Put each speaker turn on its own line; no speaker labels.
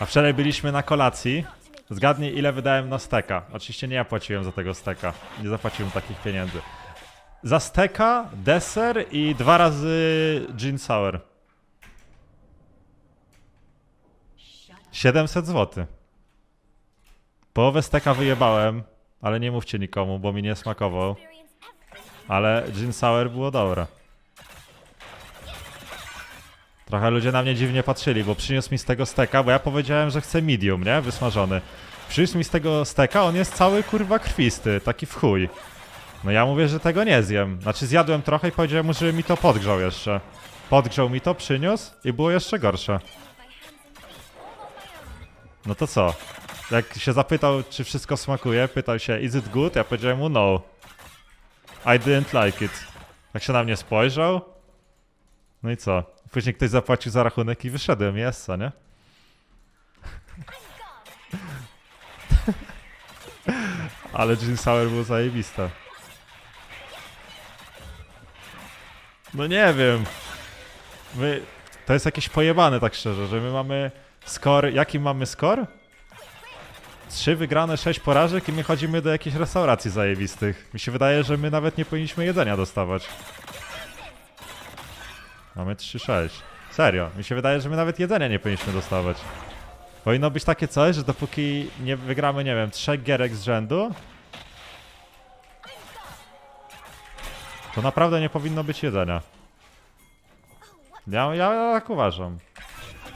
A wczoraj byliśmy na kolacji. Zgadnij, ile wydałem na steka. Oczywiście nie ja płaciłem za tego steka. Nie zapłaciłem takich pieniędzy. Za steka, deser i dwa razy gin sour. 700 zł. Połowę steka wyjebałem, ale nie mówcie nikomu, bo mi nie smakował. Ale gin sour było dobre. Trochę ludzie na mnie dziwnie patrzyli, bo przyniósł mi z tego steka, bo ja powiedziałem, że chcę medium, nie? Wysmażony. Przyniósł mi z tego steka, on jest cały kurwa krwisty, taki w chuj. No ja mówię, że tego nie zjem. Znaczy zjadłem trochę i powiedziałem mu, żeby mi to podgrzał jeszcze. Podgrzał mi to, przyniósł i było jeszcze gorsze. No to co? Jak się zapytał, czy wszystko smakuje, pytał się, is it good? Ja powiedziałem mu no. I didn't like it. Jak się na mnie spojrzał, no i co? Później ktoś zapłacił za rachunek i wyszedłem, jest co, nie? Ale Gin Sour było zajebiste. No nie wiem. My... To jest jakieś pojebane tak szczerze, że my mamy score... Jaki mamy score? Trzy wygrane, sześć porażek i my chodzimy do jakiejś restauracji zajebistych. Mi się wydaje, że my nawet nie powinniśmy jedzenia dostawać. Mamy 3-6. Serio, mi się wydaje, że my nawet jedzenia nie powinniśmy dostawać. Powinno być takie coś, że dopóki nie wygramy, nie wiem, trzech gierek z rzędu, to naprawdę nie powinno być jedzenia. Ja, ja tak uważam.